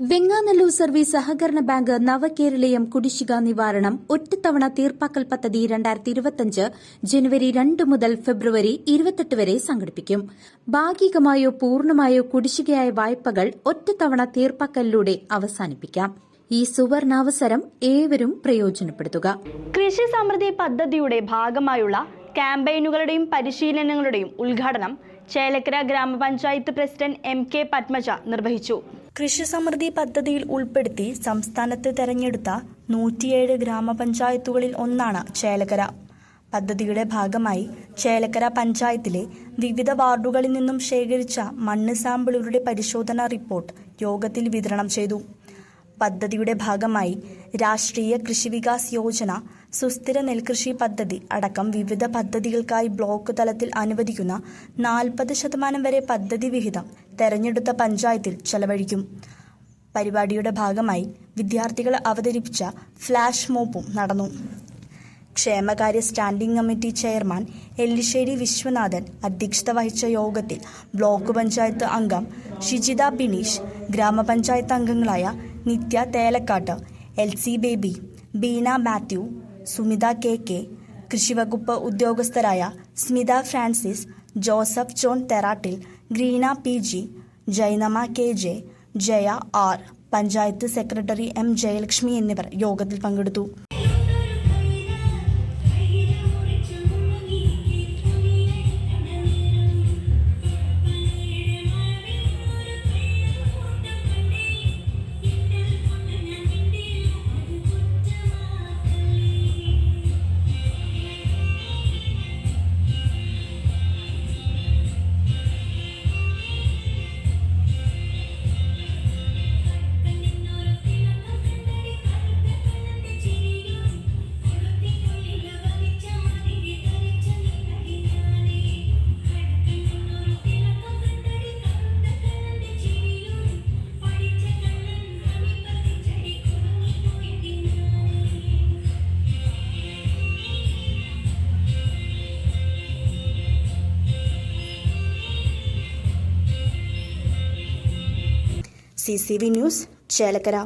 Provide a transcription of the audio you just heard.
Venganallur service സഹകരണ bank Navakeraleeyam കുടിശ്ശിക നിവാരണം ഒറ്റത്തവണ തീർപ്പാക്കൽ പദ്ധതി രണ്ടായിരത്തി ഇരുപത്തിയഞ്ച് ജനുവരി രണ്ട് മുതൽ ഫെബ്രുവരി ഇരുപത്തെട്ട് വരെ സംഘടിപ്പിക്കും. ഭാഗികമായോ പൂർണമായോ കുടിശ്ശികയായ വായ്പകൾ ഒറ്റത്തവണ തീർപ്പാക്കലിലൂടെ അവസാനിപ്പിക്കാം. ഈ സുവർണാവസരം ഏവരും പ്രയോജനപ്പെടുത്തുക. കൃഷി സമൃദ്ധി പദ്ധതിയുടെ ഭാഗമായുള്ള ക്യാമ്പയിനുകളുടെയും പരിശീലനങ്ങളുടെയും ഉദ്ഘാടനം ചേലക്കര ഗ്രാമപഞ്ചായത്ത് പ്രസിഡന്റ് എം കെ പത്മജ നിർവഹിച്ചു. കൃഷി സമൃദ്ധി പദ്ധതിയിൽ ഉൾപ്പെടുത്തി സംസ്ഥാനത്ത് തെരഞ്ഞെടുത്ത നൂറ്റിയേഴ് ഗ്രാമപഞ്ചായത്തുകളിൽ ഒന്നാണ് ചേലക്കര. പദ്ധതിയുടെ ഭാഗമായി ചേലക്കര പഞ്ചായത്തിലെ വിവിധ വാർഡുകളിൽ നിന്നും ശേഖരിച്ച മണ്ണ് സാമ്പിളുകളുടെ പരിശോധനാ റിപ്പോർട്ട് യോഗത്തിൽ വിതരണം ചെയ്തു. പദ്ധതിയുടെ ഭാഗമായി രാഷ്ട്രീയ കൃഷി വികാസ് യോജന സുസ്ഥിര നെൽകൃഷി പദ്ധതി അടക്കം വിവിധ പദ്ധതികൾക്കായി ബ്ലോക്ക് തലത്തിൽ അനുവദിക്കുന്ന നാൽപ്പത് ശതമാനം വരെ പദ്ധതി വിഹിതം തെരഞ്ഞെടുത്ത പഞ്ചായത്തിൽ ചെലവഴിക്കും. പരിപാടിയുടെ ഭാഗമായി വിദ്യാർത്ഥികൾ അവതരിപ്പിച്ച ഫ്ലാഷ് മോപ്പും നടന്നു. ക്ഷേമകാര്യ standing committee chairman Ellissery Viswanathan അധ്യക്ഷത വഹിച്ച യോഗത്തിൽ ബ്ലോക്ക് പഞ്ചായത്ത് അംഗം ഷിജിത ബിനീഷ് ഗ്രാമപഞ്ചായത്ത് അംഗങ്ങളായ Nithya Thelakkattu L C Baby Beena Mathew Sumitha K K കൃഷിവകുപ്പ് ഉദ്യോഗസ്ഥരായ Smitha Francis Joseph John Therattil Greena P G Jainama K J Jaya R panchayat secretary M Jayalakshmi എന്നിവർ യോഗത്തിൽ പങ്കെടുത്തു. C news Chelakkara